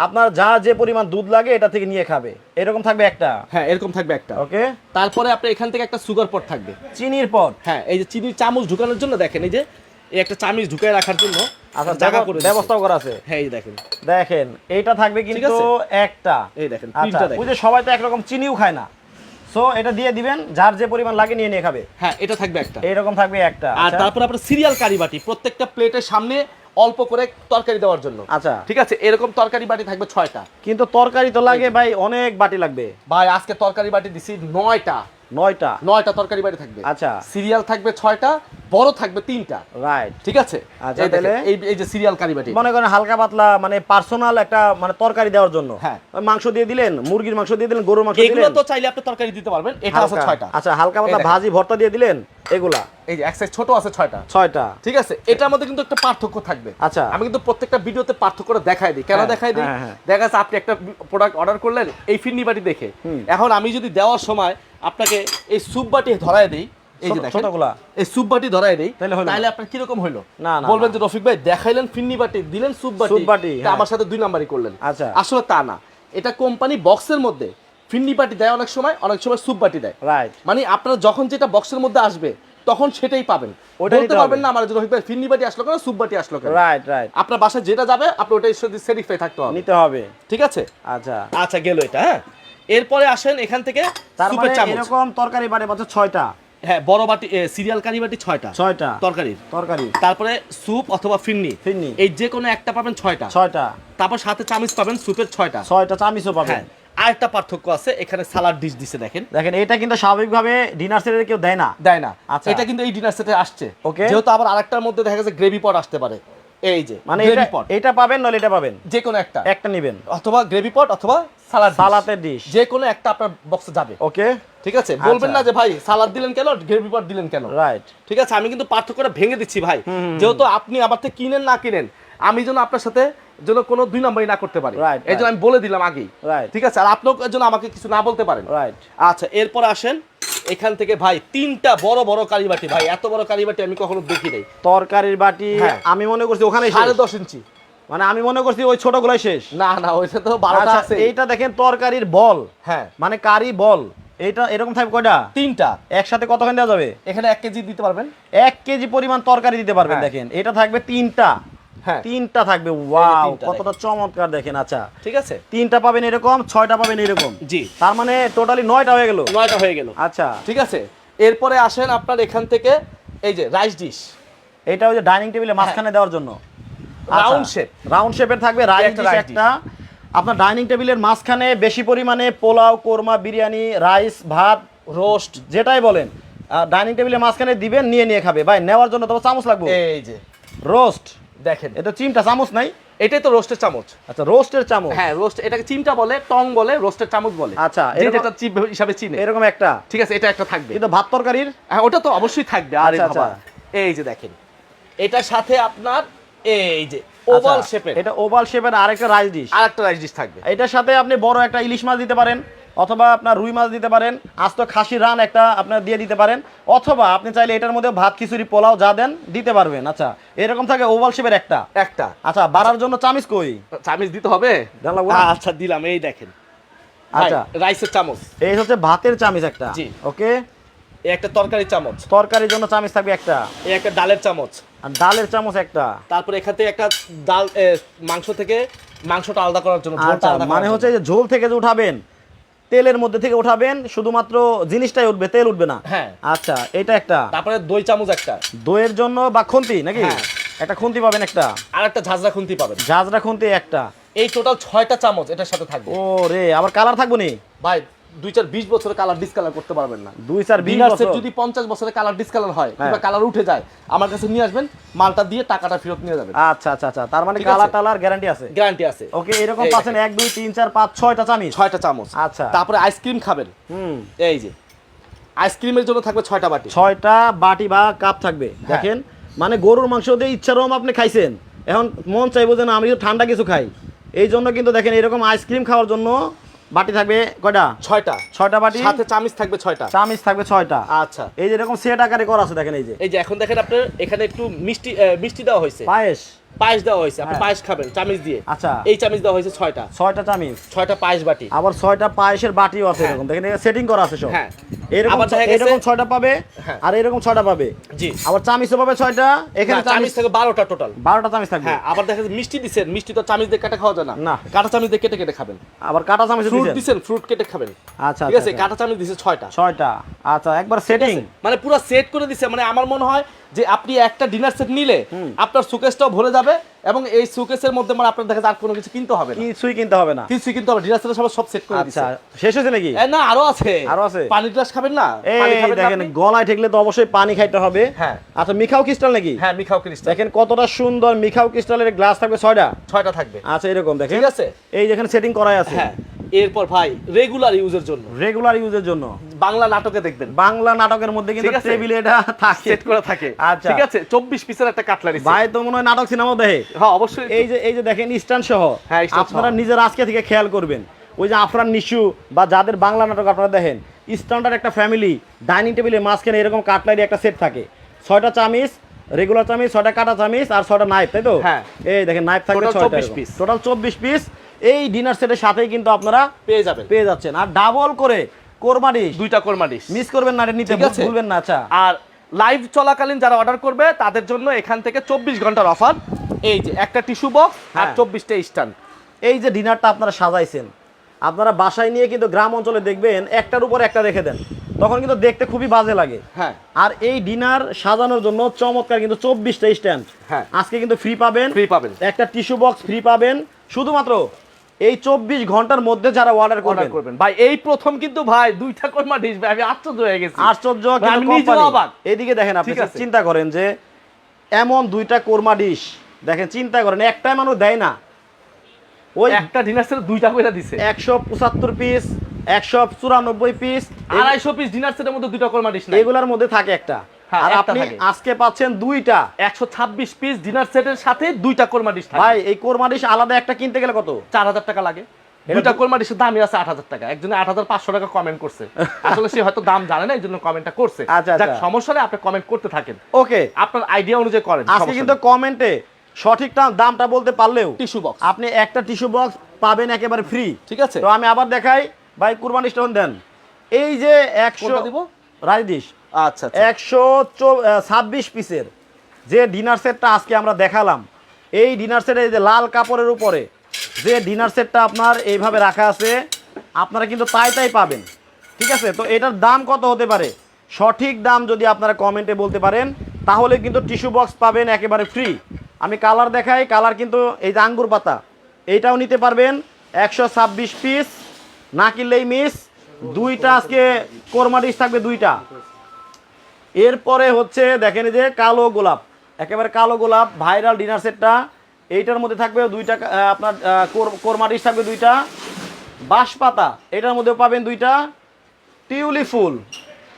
আপনার যা যে পরিমাণ দুধ লাগে এটা থেকে নিয়ে খাবে। এরকম থাকবে একটা? হ্যাঁ এরকম থাকবে একটা। ওকে তারপরে আপনার এখান থেকে একটা সুগার পট থাকবে। চিনির পট হ্যাঁ এই যে চিনির চামচ ঢুকানোর জন্য দেখেন এই যে এই একটা চামচ ঢুকায় রাখার জন্য আচ্ছা জায়গা করে দিছে। ব্যবস্থাও করা আছে। হ্যাঁ এই দেখেন। দেখেন এইটা থাকবে কিন্তু একটা। এই দেখেন, আচ্ছা দেখেন। ওই যে সবাই তো একরকম চিনিও খায় না। সো এটা দিয়ে দিবেন যার যে পরিমাণ লাগে নিয়ে নিয়ে খাবে। হ্যাঁ এটা থাকবে একটা। এরকম থাকবে একটা। আর আচ্ছা। তারপর আপনার সিরিয়াল কারি বাটি প্রত্যেকটা প্লেটের সামনে অল্প করে তরকারি দেওয়ার জন্য। আচ্ছা। ঠিক আছে এরকম তরকারি বাটি থাকবে ছয়টা। কিন্তু তরকারি তো লাগে ভাই অনেক বাটি লাগবে। ভাই আজকে তরকারি বাটি দিছি নয়টা। নয়টা? নয়টা তরকারি বাটি থাকবে। আচ্ছা। সিরিয়াল থাকবে ছয়টা বড় থাকবে তিনটা। রাইট ঠিক আছে? আচ্ছা, এই তাহলে? এই এই যে সিরিয়াল কারি বাটি। মনে করেন হালকা পাতলা মানে পার্সোনাল একটা মানে তরকারি দেওয়ার জন্য। হ্যাঁ। মাংস দিয়ে দিলেন মুরগির মাংস দিয়ে দিলেন গরুর মাংস এগুলো দিলেন? তো চাইলে আপনি তরকারি দিতে পারবেন এটা আছে ছয়টা। আচ্ছা হালকা পাতলা ভাজি ভর্তা দিয়ে দিলেন? এগুলা? এই যে এক সাইজ ছোট আছে ছয়টা। ছয়টা। ঠিক আছে? এটার মধ্যে কিন্তু একটা পার্থক্য থাকবে। আচ্ছা। আমি কিন্তু প্রত্যেকটা ভিডিওতে পার্থক্যটা দেখাই দিই। কেন হ্যাঁ, দেখাই দিই? হ্যাঁ, হ্যাঁ। দেখা যাচ্ছে আপনি একটা প্রোডাক্ট অর্ডার করলেন এই ফিরনি বাটি দেখে। এখন আমি যদি দেওয়ার সময় আপনাকে এই স্যুপ বাটি ধরায় দিই এই যে দেখেন ছোটগুলা? এই স্যুপ বাটি ধরায় দেই তাহলে আপনার কীরকম হলো না, বলবেন যে রফিক ভাই দেখাইলেন ফিরনি বাটি দিলেন স্যুপ বাটি। আমার সাথে দুই নাম্বারই করলেন। আচ্ছা। আসলে তা না। এটা কোম্পানি বক্সের মধ্যে ফিরনি বাটি দেয় অনেক সময় অনেক সময় স্যুপ বাটি দেয়। রাইট মানে আপনারা যখন যেটা বক্সের মধ্যে আসবে তখন সেটাই পাবেন। ওটা বলতে পারবেন না আমার যে রফিক ভাই ফিরনি বাটি আসলো কেন স্যুপ বাটি আসলো কেন। রাইট রাইট আপনার বাসায় যেটা যাবে আপনি ওটাই স্যাটিসফাই থাকতে হবে। নিতে হবে। ঠিক আছে? আচ্ছা। আচ্ছা গেল এটা হ্যাঁ? এরপরে আসেন এখান থেকে সুপের মানে চামচ। এরকম তরকারি বাটে পাচ্ছে ছয়টা। হ্যাঁ বড় বাটি সিরিয়াল কারি বাটি ছয়টা। ছয়টা। তরকারির। তরকারি। তারপরে স্যুপ অথবা ফিরনি ফিরনি। এই যে কোনো একটা পাবেন ছয়টা। ছয়টা। তারপর সাথে চামিচ পাবেন স্যুপের ছয়টা। ছয়টা চামিচও পাবেন। হ্যাঁ। আরেকটা পার্থক্য আছে এখানে সালাড ডিশ দিছে দেখেন। দেখেন এটা কিন্তু স্বাভাবিকভাবে ডিনার সেটে কেউ দেয় না। দেয় না। আচ্ছা। এটা কিন্তু এই ডিনার সেটে আসছে। ওকে। যেহেতু আবার আরেকটার মধ্যে দেখা গেছে গ্রেভি পট আসতে পারে। এই যে মানে এটা পাবেন নলে এটা পাবেন। যে কোনো একটা। একটা নেবেন। অথবা গ্রেভি পট অথবা সালাদ সালাতের ডিশ যে কোনো একটা আপনার বক্সে যাবে। ওকে। ঠিক আছে? বলবেন না যে ভাই সালাদ দিলেন কেন? গ্রেভি পট দিলেন কেন? রাইট ঠিক আছে? আমি কিন্তু পার্থক্যটা ভেঙে দিচ্ছি ভাই। যেহেতু আপনি আমার থেকে কিনেন না কিনেন আমি যেন আপনার সাথে যেন কোনো দুই নম্বরই না করতে পারি। এই জন্য আমি বলে দিলাম আগেই। ঠিক আছে? আর আপনিও যেন আমাকে কিছু না বলতে পারেন। রাইট আচ্ছা এরপর আসেন। এখান থেকে ভাই তিনটা বড় বড় কারিবাটি ভাই এত বড় কারিবাটি আমি কখনো দেখি নাই। তরকারির বাটি হ্যাঁ। আমি মনে করছি ওখানে সাড়ে দশ ইঞ্চি। মানে আমি মনে করছি ওই ছোটগুলাই শেষ। না না ওইটা তো বারোটা আচ্ছা, আছে। এইটা দেখেন তরকারির বল। হ্যাঁ। মানে কারি বল। এইটা এরকম থাকবে কয়টা? তিনটা। একসাথে কতখানি দেওয়া যাবে? এখানে এক কেজি দিতে পারবেন? এক কেজি পরিমাণ তরকারি দিতে পারবেন হ্যাঁ। দেখেন। এটা থাকবে তিনটা। তিনটা থাকবে। ওয়াও কতটা চমৎকার দেখেন আচ্ছা। ঠিক আছে। তিনটা পাবেন এরকম ছয়টা পাবেন এরকম। জি। তার মানে টোটালি নয়টা হয়ে গেল। নয়টা হয়ে গেল। আচ্ছা। ঠিক আছে। এরপরে আসেন আপনার এখান থেকে এই যে রাইস ডিশ। এটা ওই যে ডাইনিং টেবিলে মাঝখানে দেওয়ার জন্য। রাউন্ড শেপ রাউন্ড শেপের থাকবে রাইস একটা ডিশ একটা। আপনার ডাইনিং টেবিলের মাঝখানে বেশি পরিমাণে পোলাও কোরমা বিরিয়ানি রাইস ভাত রোস্ট যেটাই বলেন ডাইনিং টেবিলের মাঝখানে দিবেন নিয়ে নিয়ে খাবে। ভাই নেওয়ার জন্য তোমার চামচ লাগবে। এই যে। রোস্ট দেখেন। এটা চিমটা চামচ নাই? এটাই তো রোস্টের চামচ। আচ্ছা রোস্টের চামচ। হ্যাঁ রোস্ট এটাকে চিমটা বলে টং বলে রোস্টের চামচ বলে। আচ্ছা, যে এরকম- চিপ হিসাবে চিনে। এরকম একটা। ঠিক আছে এটা একটা থাকবে। কিন্তু ভাত তরকারির? হ্যাঁ ওটা তো অবশ্যই থাকবে। আরে আচ্ছা, বাবা আচ্ছা। এই যে দেখেন এটার সাথে আপনার এই যে ওভাল আচ্ছা, শেপের। এটা ওভাল শেপের আরেকটা রাইস ডিশ। আর একটা রাইস ডিশ থাকবে। এটার সাথে আপনি বড় একটা ইলিশ মাছ দিতে পারেন। অথবা আপনার রুই মাছ দিতে পারেন আস্ত খাসি রান একটা আপনার দিয়ে দিতে পারেন অথবা আপনি চাইলে এটার মধ্যে ভাত খিচুড়ি পোলাও যা দেন দিতে পারবেন। আচ্ছা এরকম থাকে ওভাল শেপের একটা? একটা। আচ্ছা বাড়ার জন্য চামিচ কই? চামিচ দিতে হবে? আচ্ছা দিলাম এই দেখেন। আচ্ছা। রাইসের চামচ। এই হচ্ছে ভাতের চামিচ একটা। জি। ওকে। এই একটা তরকারি চামচ। তরকারির জন্য চামিচ থাকবে একটা। এই একটা ডালের চামচ। আর ডালের চামচ একটা। তারপরে এখান থেকে একটা ডাল মাংস থেকে মাংসটা আলাদা করার জন্য আচ্ছা মানে হচ্ছে। যে ঝোল থেকে যে উঠাবেন তেলের মধ্যে থেকে উঠাবেন শুধুমাত্র জিনিসটাই উঠবে তেল উঠবে না। হ্যাঁ। আচ্ছা এটা একটা। তারপরে দই চামচ একটা। দইয়ের জন্য বা খুন্তি নাকি? হ্যাঁ। একটা খুন্তি পাবেন একটা। আর একটা ঝাঁঝরা খুন্তি পাবেন। ঝাঁঝরা খুন্তি একটা। এই টোটাল ছয়টা চামচ এটার সাথে থাকবে। ও রে আবার কালার থাকব নি? ভাই দুই চার বিশ বছরের কালার ডিসকালার করতে পারবেন না। দুই চার বিশ ডিনার সেট যদি পঞ্চাশ বছরের কালার ডিসকালার হয় হ্যাঁ। কিংবা কালার উঠে যায় আমার কাছে নিয়ে আসবেন মালটা দিয়ে টাকাটা ফেরত নিয়ে যাবেন। আচ্ছা আচ্ছা আচ্ছা। তার মানে কালার টালার গ্যারান্টি আছে? গ্যারান্টি আছে। ওকে এরকম পাচ্ছেন এক দুই তিন চার পাঁচ ছয়টা চামিচ? ছয়টা চামচ। আচ্ছা। তারপরে আইসক্রিম খাবেন। হুম। এই যে আইসক্রিমের জন্য থাকবে ছয়টা বাটি। ছয়টা বাটি বা কাপ থাকবে। হ্যাঁ। দেখেন মানে গরুর মাংস দিয়ে ইচ্ছারম আপনি খাইছেন। এখন মন চাইব যে না আমি ঠান্ডা কিছু খাই। এই জন্য কিন্তু দেখেন এরকম আইসক্রিম খাওয়ার জন্য বাটি থাকবে কয়টা? ছয়টা। ছয়টা বাটি? সাথে চামিচ থাকবে ছয়টা। চামিচ থাকবে ছয়টা। আচ্ছা। এই যে এরকম সেট আকারে করা আছে দেখেন এই যে। এই যে এখন দেখেন আপনার এখানে একটু মিষ্টি মিষ্টি দেওয়া হয়েছে। পায়েস। পায়েস দেওয়া হয়েছে আপনি হ্যাঁ। পায়েস খাবেন চামিচ দিয়ে। আচ্ছা। এই চামিচ দেওয়া হয়েছে ছয়টা। ছয়টা চামিচ? ছয়টা পায়েস বাটি। আবার ছয়টা পায়েসের বাটিও আছে হ্যাঁ। এরকম দেখেন সেটিং করা আছে সব। হ্যাঁ। এরকম ছয়টা পাবে হ্যাঁ। আর এরকম ছয়টা পাবে। জি। আবার চামিচও পাবে ছয়টা এখানে চামিচ থেকে বারোটা টোটাল বারোটা চামিচ থাকবে। হ্যাঁ আবার দেখা যাচ্ছে মিষ্টি দিচ্ছেন মিষ্টি তো চামিচ দিয়ে কাটা খাওয়া যায় না। না। কাটা চামিচ দিয়ে কেটে কেটে খাবেন। আবার কাটা চামিচ ফ্রুট দিচ্ছেন ফ্রুট কেটে খাবেন। আচ্ছা ঠিক আছে আচ্ছা, কাটা চামিচ দিছে ছয়টা। ছয়টা। আচ্ছা একবার সেটিং মানে পুরো সেট করে দিছে মানে আমার মনে হয় যে আপনি একটা ডিনার সেট নিলে আপনার সুকেসটাও ভরে যাবে এবং এই সুকেসের মধ্যে মানে আপনার দেখা আর কোনো কিছু কিনতে হবে না। কিছুই কিনতে হবে না। কিছুই কিনতে হবে ডিনার সেটের সব সব সেট করে আচ্ছা শেষ হয়েছে নাকি? না আরও আছে। আরও আছে? পানির গ্লাস খাবেন না? পানি খাবেন দেখেন গলায় ঠেকলে তো অবশ্যই পানি খাইতে হবে। হ্যাঁ। আচ্ছা মিখাও ক্রিস্টাল নাকি? হ্যাঁ মিখাও ক্রিস্টাল দেখেন কতটা সুন্দর মিখাও ক্রিস্টালের গ্লাস থাকবে ছয়টা। ছয়টা থাকবে। আচ্ছা এরকম দেখেন। ঠিক আছে? এই যেখানে সেটিং করাই আছে। হ্যাঁ। এরপর ভাই রেগুলার ইউজের জন্য। রেগুলার ইউজের জন্য। বাংলা নাটকে দেখবেন। বাংলা নাটকের মধ্যে কিন্তু। টেবিলে এটা থাকে। সেট করা থাকে। আচ্ছা। ঠিক আছে? চব্বিশ পিসের একটা কাটলারি ভাই তো মনে হয় নাটক সিনেমা দেখে। হ্যাঁ অবশ্যই। এই যে এই যে দেখেন স্ট্যান্ড সহ আপনারা নিজের আজকে থেকে খেয়াল করবেন। ওই যে আফরান নিশু বা যাদের বাংলা নাটক আপনারা দেখেন স্ট্যান্ডার্ড একটা ফ্যামিলি ডাইনিং টেবিলে মাঝখানে এরকম কাটলারি একটা সেট থাকে। ছয়টা চামিচ রেগুলার চামিচ ছয়টা কাটা চামিচ আর ছয়টা নাইফ তাই তো? হ্যাঁ। এই দেখেন নাইফ Total 24 টোটাল চব্বিশ পিস এই ডিনার সেটের সাথেই কিন্তু আপনারা পেয়ে যাবেন। পেয়ে যাচ্ছেন। আর ডাবল করে কোরমা ডিশ দুইটা কোরমা ডিশ মিস করবেন না নিতে ভুলবেন না আচ্ছা। আর লাইভ চলাকালীন যারা অর্ডার করবে তাদের জন্য এখান থেকে চব্বিশ ঘণ্টার অফার এই যে একটা টিস্যু বক্স আর হ্যাঁ। চব্বিশটা স্ট্যান্ড এই যে ডিনারটা আপনারা সাজাইছেন আপনারা বাসায় নিয়ে কিন্তু গ্রাম অঞ্চলে দেখবেন একটার উপর একটা রেখে দেন। তখন কিন্তু দেখতে খুবই বাজে লাগে। হ্যাঁ। আর এই ডিনার সাজানোর জন্য চমৎকার কিন্তু চব্বিশটা স্ট্যান্ড হ্যাঁ। আজকে কিন্তু ফ্রি পাবেন। ফ্রি পাবেন। একটা টিস্যু বক্স ফ্রি পাবেন। শুধুমাত্র এই চব্বিশ ঘণ্টার মধ্যে যারা অর্ডার করবেন। করবেন। ভাই এই প্রথম কিন্তু ভাই দুইটা কোরমা ডিশ ভাই আমি আশ্চর্য হয়ে গেছি। আশ্চর্য। এইদিকে দেখেন আপনি চিন্তা করেন যে এমন দুইটা কোরমা ডিশ দেখেন চিন্তা করেন একটাই মানুষ দেয় না। ওই একটা ডিনার সেট দুইটা করে দিছে। একশো পঁচাত্তর পিস একশো চুরানব্বই পিস আড়াইশো পিস ডিনার সেটের মধ্যে দুইটা কোরমা ডিশ এগুলার মধ্যে থাকে একটা। আর আপনি আজকে পাচ্ছেন দুইটা। একশো ছাব্বিশ পিস ডিনার সেটের সাথে দুইটা কোরমা ডিশ থাকে। ভাই এই কোরমা ডিশ আলাদা একটা কিনতে গেলে কত? চার হাজার টাকা লাগে। দুইটা কোরমা ডিশের দামই আছে আট হাজার টাকা। একজনে আট হাজার পাঁচশো টাকা কমেন্ট করছে। [laughs] আসলে সে হয়তো দাম জানে না এই জন্য কমেন্টটা করছে। আচ্ছা, যাক, আচ্ছা। সমস্যা নেই আপনি কমেন্ট করতে থাকেন। ওকে। আপনার আইডিয়া অনুযায়ী করেন আজকে কিন্তু কমেন্টে সঠিক দাম- দামটা বলতে পারলেও টিস্যু বক্স আপনি একটা টিস্যু বক্স পাবেন একেবারে ফ্রি ঠিক আছে। তো আমি আবার দেখাই ভাই কুরবানি স্টোন দেন। এই যে একশো দিব? রাজদিশ আচ্ছা আচ্ছা। একশো ছাব্বিশ পিসের যে ডিনার সেটটা আজকে আমরা দেখালাম, এই ডিনার সেটে এই যে লাল কাপড়ের উপরে যে ডিনার সেটটা আপনার এইভাবে রাখা আছে, আপনারা কিন্তু তাই তাই পাবেন, ঠিক আছে? তো এটার দাম কত হতে পারে? সঠিক দাম যদি আপনারা কমেন্টে বলতে পারেন, তাহলে কিন্তু টিস্যু বক্স পাবেন একেবারে ফ্রি আমি কালার দেখাই কালার কিন্তু এই যে আঙ্গুর পাতা, এইটাও নিতে পারবেন। একশো ছাব্বিশ পিস না কিনলেই মিস দুইটা আজকে কোরমা ডিশ থাকবে দুইটা। এরপরে হচ্ছে দেখেন যে কালো গোলাপ একেবারে কালো গোলাপ ভাইরাল ডিনার সেটটা এইটার মধ্যে থাকবে দুইটা আপনার কোরমা ডিশ থাকবে দুইটা। বাঁশপাতা এটার মধ্যেও পাবেন দুইটা। টিউলি ফুল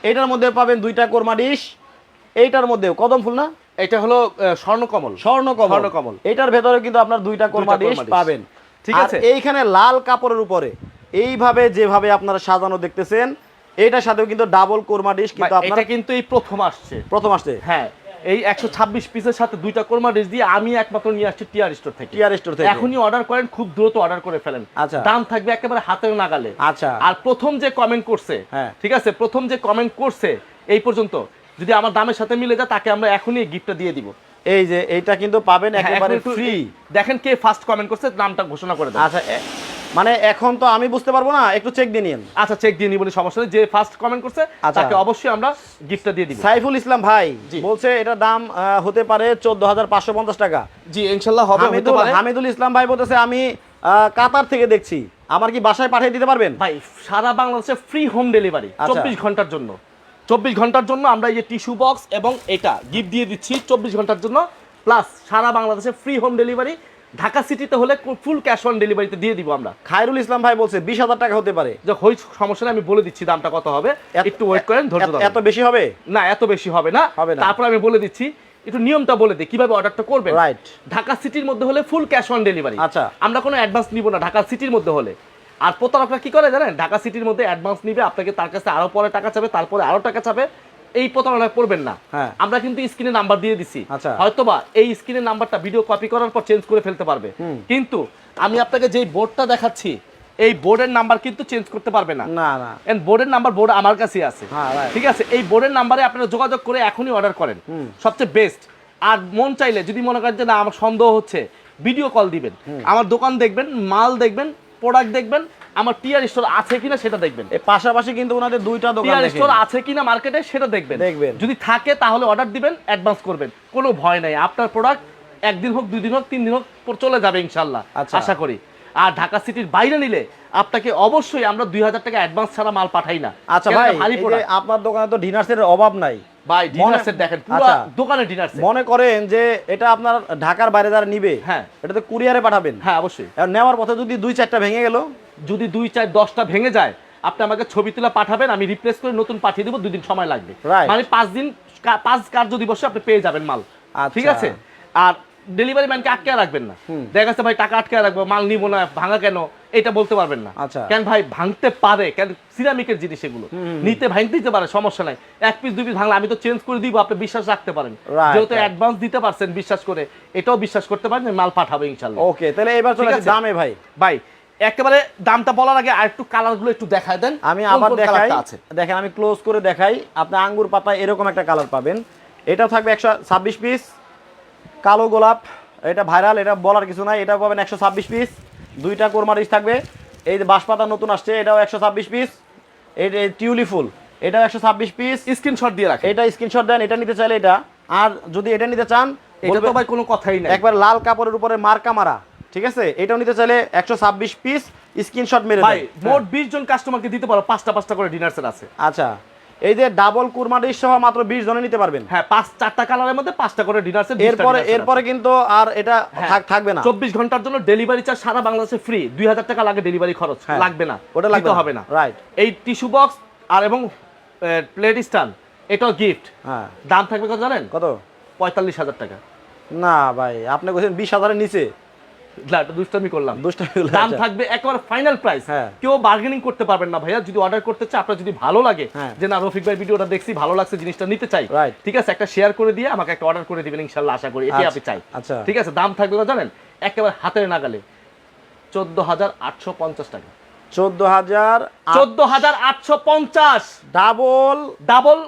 এটার মধ্যে পাবেন দুইটা কোরমা ডিশ এইটার মধ্যেও কদম ফুল না? এটা হলো স্বর্ণকমল। স্বর্ণ কমল স্বর্ণকমল। এটার ভেতরে কিন্তু আপনার দুইটা কোরমা দুইটা ডিশ পাবেন। ঠিক আছে। এইখানে লাল কাপড়ের উপরে এইভাবে যেভাবে আপনারা সাজানো দেখতেছেন এটার সাথেও কিন্তু ডাবল কোরমা ডিশ কিন্তু আপনার এটা কিন্তু এই প্রথম আসছে। প্রথম আসছে। হ্যাঁ এই একশো ছাব্বিশ পিসের সাথে দুইটা কোরমা ডিশ দিয়ে আমি একমাত্র নিয়ে আসছি টিয়ার স্টোর থেকে। টিআর স্টোর থেকে। এখনই অর্ডার করেন খুব দ্রুত অর্ডার করে ফেলেন। আচ্ছা। দাম থাকবে একেবারে হাতের নাগালে। আচ্ছা। আর প্রথম যে কমেন্ট করছে হ্যাঁ। ঠিক আছে? প্রথম যে কমেন্ট করছে এই পর্যন্ত যদি আমার দামের সাথে মিলে যায় তাকে আমরা এখনই গিফটটা দিয়ে দিব। এই যে এইটা কিন্তু পাবেন হ্যাঁ, একেবারে ফ্রি দেখেন কে ফার্স্ট কমেন্ট করছে নামটা ঘোষণা করে দেন। আচ্ছা মানে এখন তো আমি বুঝতে পারব না একটু চেক দিয়ে নিন আচ্ছা চেক দিয়ে নিবনি সমস্যা নেই। যে ফার্স্ট কমেন্ট করছে আচ্ছা। তাকে অবশ্যই আমরা গিফটটা দিয়ে দিব। সাইফুল ইসলাম ভাই বলছে এটার দাম হতে পারে চোদ্দ হাজার পাঁচশো পঞ্চাশ টাকা। জি ইনশাল্লাহ হবে হতে পারে। হামিদুল ইসলাম ভাই বলতেছে আমি কাতার থেকে দেখছি। আমার কি বাসায় পাঠিয়ে দিতে পারবেন? ভাই সারা বাংলাদেশে ফ্রি হোম ডেলিভারি আচ্ছা। চব্বিশ ঘণ্টার জন্য। চব্বিশ ঘণ্টার জন্য আমরা এই যে টিস্যু বক্স এবং এটা গিফট দিয়ে দিচ্ছি চব্বিশ ঘণ্টার জন্য। প্লাস সারা বাংলাদেশে ফ্রি হোম ডেলিভারি ঢাকা সিটিতে হলে ফুল ক্যাশ অন ডেলিভারিতে দিয়ে দিব আমরা। খায়রুল ইসলাম ভাই বলছে বিশ হাজার টাকা হতে পারে। যে হই সমস্যা নেই আমি বলে দিচ্ছি দামটা কত হবে। একটু ওয়েট করেন ধৈর্য এত- এত বেশি হবে? না এত বেশি হবে না। হবে না। তারপর আমি বলে দিচ্ছি একটু নিয়মটা বলে দিই কীভাবে অর্ডারটা করবেন? রাইট ঢাকা সিটির মধ্যে হলে ফুল ক্যাশ অন ডেলিভারি আচ্ছা। আমরা কোনো অ্যাডভান্স নিব না ঢাকা সিটির মধ্যে হলে। আর প্রতারকরা কি করে জানেন? ঢাকা সিটির মধ্যে অ্যাডভান্স নিবে আপনাকে তার কাছে আরও পরে টাকা চাবে তারপরে আরও টাকা চাবে। এই প্রতারণায় পড়বেন না। হ্যাঁ। আমরা কিন্তু স্ক্রিনে নাম্বার দিয়ে দিছি। আচ্ছা। হয়তোবা এই স্ক্রিনের নাম্বারটা ভিডিও কপি করার পর চেঞ্জ করে ফেলতে পারবে। কিন্তু আমি আপনাকে যেই বোর্ডটা দেখাচ্ছি এই বোর্ডের নাম্বার কিন্তু চেঞ্জ করতে পারবে না। না না। এন্ড বোর্ডের নাম্বার বোর্ড আমার কাছে আছে। হ্যাঁ, ঠিক আছে? এই বোর্ডের নাম্বারে আপনারা যোগাযোগ করে এখনই অর্ডার করেন। সবচেয়ে বেস্ট আর মন চাইলে যদি মনে করেন যে না আমার সন্দেহ হচ্ছে ভিডিও কল দিবেন। আমার দোকান দেখবেন মাল দেখবেন প্রোডাক্ট দেখবেন আমার টিআর স্টোর আছে কিনা সেটা দেখবেন। পাশাপাশি কিন্তু ওনাদের দুইটা দোকান টিআর স্টোর আছে কিনা মার্কেটে সেটা দেখবেন। দেখবেন। যদি থাকে তাহলে অর্ডার দিবেন অ্যাডভান্স করবেন। কোনো ভয় নাই। আপনার প্রোডাক্ট একদিন হোক দুই দিন হোক তিন দিন হোক চলে যাবে ইনশাল্লাহ আচ্ছা। আশা করি। আর ঢাকা সিটির বাইরে নিলে আপনাকে অবশ্যই আমরা দুই হাজার টাকা অ্যাডভান্স ছাড়া মাল পাঠাই না। আচ্ছা ভাই। আপনার দোকানে তো ডিনার সেটের অভাব নাই। ভাই ডিনার সেট দেখেন পুরো আচ্ছা। দোকানে ডিনার সেট মনে করেন যে এটা আপনার ঢাকার বাইরে যারা নিবে হ্যাঁ। এটা তো কুরিয়ারে পাঠাবেন। হ্যাঁ অবশ্যই। নেওয়ার পথে যদি দুই চারটা ভেঙে গেল যদি দুই চার দশটা ভেঙে যায় আপনি আমাকে ছবি তুলে পাঠাবেন আমি রিপ্লেস করে নতুন পাঠিয়ে দেবো দুই দিন সময় লাগবে। মানে পাঁচ দিন পাঁচ কার্য দিবসে আপনি পেয়ে যাবেন মাল। আচ্ছা। ঠিক আছে? আর ডেলিভারি ম্যানকে আটকে রাখবেন না। দেখা যাচ্ছে ভাই টাকা আটকে রাখব মাল নিবো না ভাঙা কেন? এটা বলতে পারবেন না। আচ্ছা। কেন ভাই ভাঙতে পারে? কেন সিরামিকের জিনিস এগুলো? নিতে ভাঙতে দিতে পারে সমস্যা নাই। এক পিস দুই পিস ভাঙলে আমি তো চেঞ্জ করে দিব আপনি বিশ্বাস রাখতে পারেন। যেহেতু অ্যাডভান্স দিতে পারছেন বিশ্বাস করে এটাও বিশ্বাস করতে পারেন মাল পাঠাবে ইনশাল্লাহ ওকে তাহলে এবার চলে দামে ভাই। ভাই একেবারে দামটা বলার আগে আর একটু কালারগুলো একটু দেখায় দেন। আমি আবার দেখাই। দেখেন আমি ক্লোজ করে দেখাই। আপনি আঙ্গুর পাতায় এরকম একটা কালার পাবেন। এটা থাকবে একশো ছাব্বিশ পিস কালো গোলাপ এটা ভাইরাল এটা বলার কিছু নাই। এটা পাবেন একশো ছাব্বিশ পিস দুইটা কোরমারিচ থাকবে। এই যে বাঁশপাতা নতুন আসছে এটাও একশো ছাব্বিশ পিস এই টিউলি ফুল এটাও একশো ছাব্বিশ পিস স্ক্রিনশট দিয়ে রাখে এটা স্ক্রিনশট দেন এটা নিতে চাইলে এটা। আর যদি এটা নিতে চান এটা তো ভাই কোনো কথাই নাই। একবার লাল কাপড়ের উপরে মার্কা মারা। ঠিক আছে? এটাও নিতে চাইলে একশো ছাব্বিশ পিস স্ক্রিনশট মেরে ভাই মোট বিশ জন কাস্টমারকে দিতে পারো পাঁচটা পাঁচটা করে ডিনার সেট আছে। আচ্ছা এই যে ডাবল কুরমা ডিশ সহ মাত্র বিশ জনে নিতে পারবেন? হ্যাঁ পাঁচ চারটা কালারের মধ্যে পাঁচটা করে ডিনার সেট এরপরে এরপরে কিন্তু আর এটা থাকবে না। চব্বিশ ঘণ্টার জন্য ডেলিভারি চার্জ সারা বাংলাদেশে ফ্রি দুই হাজার টাকা লাগে ডেলিভারি খরচ হ্যাঁ। লাগবে না ওটা না। হবে না। Right. এই টিস্যু বক্স আর এবং প্লেট স্ট্যান্ড এটাও গিফট হ্যাঁ। দাম থাকবে কত জানেন? কত? পঁয়তাল্লিশ হাজার টাকা। না ভাই আপনি বলছেন বিশ হাজারের নিচে। না, দুষ্টামি করলাম। দুষ্টামি দাম আচ্ছা। থাকবে একেবারে ফাইনাল প্রাইস। কেউ বার্গেনিং করতে পারবেন না ভাইয়া যদি অর্ডার করতে চায় আপনার যদি ভালো লাগে হ্যাঁ। যে না রফিক ভাই ভিডিওটা দেখছি ভালো লাগছে জিনিসটা নিতে চাই ঠিক আছে একটা শেয়ার করে দিয়ে আমাকে একটা অর্ডার করে দিবেন ইনশাল্লাহ আশা করি এটাই আচ্ছা, আপনি চাই। আচ্ছা। ঠিক আছে দাম থাকবে জানেন? একেবারে হাতের নাগালে। চোদ্দ হাজার আটশো পঞ্চাশ টাকা। চোদ্দ হাজার চোদ্দ হাজার আটশো পঞ্চাশ। Double double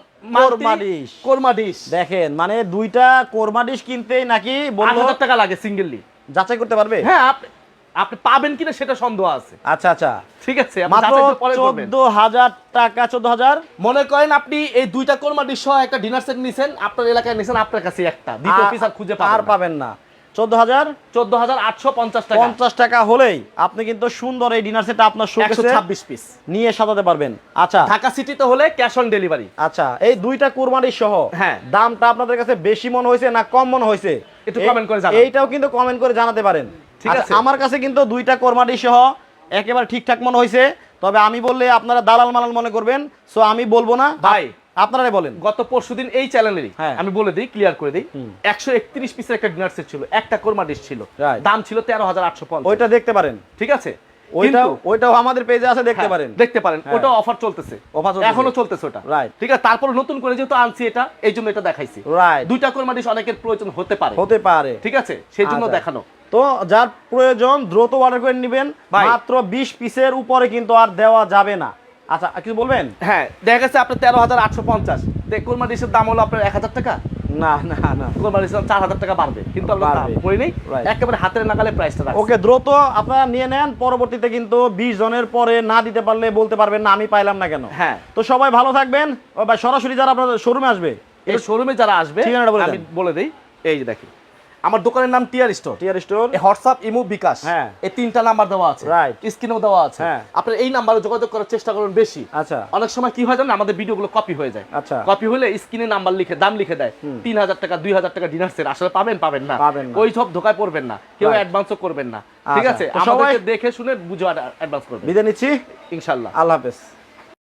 korma dish. দেখেন মানে দুইটা কোরমা ডিশ কিনতেই নাকি টাকা লাগে সিঙ্গেললি যাচাই করতে পারবে? হ্যাঁ আপনি আপনি পাবেন কিনা সেটা সন্দেহ আছে। আচ্ছা আচ্ছা। ঠিক আছে মাত্র। চোদ্দ হাজার টাকা চোদ্দ হাজার মনে করেন আপনি এই দুইটা কোরমা ডিশ সহ একটা ডিনার সেট নিছেন আপনার এলাকায় নিছেন আপনার কাছে একটা। দ্বিতীয় পিস আর খুঁজে আর পাবেন না। চোদ্দ হাজার? চোদ্দ হাজার আটশো পঞ্চাশ টাকা। পঞ্চাশ টাকা হলেই আপনি কিন্তু সুন্দর এই ডিনার সেটটা আপনার একশো ছাব্বিশ পিস নিয়ে সাজাতে পারবেন। আচ্ছা। ঢাকা সিটিতে হলে ক্যাশ অন ডেলিভারি আচ্ছা এই দুইটা কুরবানি সহ হ্যাঁ। দামটা আপনাদের কাছে বেশি মনে হয়েছে না কম মনে হয়েছে? একটু এই- করে। এইটাও কিন্তু কমেন্ট করে জানাতে পারেন। ঠিক আচ্ছা, আছে। আমার কাছে কিন্তু দুইটা কোরবানি সহ একেবারে ঠিকঠাক মনে হয়েছে। তবে আমি বললে আপনারা দালাল মালাল মনে করবেন। সো আমি বলব না। ভাই। আপনারাই বলেন। গত পরশুদিন এই চ্যানেলেরই। আমি বলে দিই ক্লিয়ার করে দিই একশো একত্রিশ পিসের একটা ডিনার সেট ছিল একটা কোরমা ডিশ ছিল। দাম ছিল তেরো হাজার আটশো ওইটা দেখতে পারেন। ঠিক আছে? ওইটাও ওইটাও আমাদের পেজে আছে দেখতে পারেন। দেখতে পারেন। অফার চলতেছে। Offer এখনও চলতেছে ওটা। Right. ঠিক আছে? তারপর নতুন করে যেহেতু আনছি এটা এই জন্য এটা দেখাইছি. দুইটা কোরমা ডিশ অনেকের প্রয়োজন হতে পারে। হতে পারে। ঠিক আছে? সেই জন্য আচ্ছা। দেখানো। তো যার প্রয়োজন দ্রুত অর্ডার করে নেবেন। মাত্র বিশ পিসের উপরে কিন্তু আর দেওয়া যাবে না। আচ্ছা কিছু বলবেন? হ্যাঁ দেখা গেছে আপনার তেরো হাজার আটশো পঞ্চাশ। কোরমা ডিশের দাম হলো আপনার এক হাজার টাকা। না না না। কোরমা ডিশের চার হাজার টাকা বাড়বে। কিন্তু আমরা করি নেই একেবারে হাতের নাগালে প্রাইসটা রাখছি। ওকে দ্রুত আপনারা নিয়ে নেন। পরবর্তীতে কিন্তু বিশ জনের পরে না দিতে পারলে বলতে পারবেন না আমি পাইলাম না কেন। হ্যাঁ। তো সবাই ভালো থাকবেন। ও ভাই সরাসরি যারা আপনাদের শোরুমে আসবে এই শোরুমে যারা আসবে ঠিকানাটা বলে আমি বলে দিই এই যে দেখি আমার দোকানের নাম টিয়ার স্টোর। টিয়ার স্টোর। হোয়াটসঅ্যাপ ইমো বিকাশ হ্যাঁ। এই তিনটা নাম্বার দেওয়া আছে। Right. স্ক্রিনেও দেওয়া আছে। হ্যাঁ। আপনার এই নাম্বারে যোগাযোগ করার চেষ্টা করুন বেশি। আচ্ছা। অনেক সময় কি হয় জানেন আমাদের ভিডিওগুলো কপি হয়ে যায়। আচ্ছা। কপি হলে স্ক্রিনে নাম্বার লিখে দাম লিখে দেয়। তিন হাজার টাকা দুই হাজার টাকা ডিনার সেট আসলে পাবেন পাবেন না। পাবেন না। ওই সব ধোকায় পড়বেন না। কেউ. অ্যাডভান্সও করবেন না। ঠিক আচ্ছা। আছে? সবাই- আমাদেরকে দেখে শুনে বুঝে অ্যাডভান্স করবেন। বিদায় নিচ্ছি। ইনশাল্লাহ আল্লাহ হাফেজ।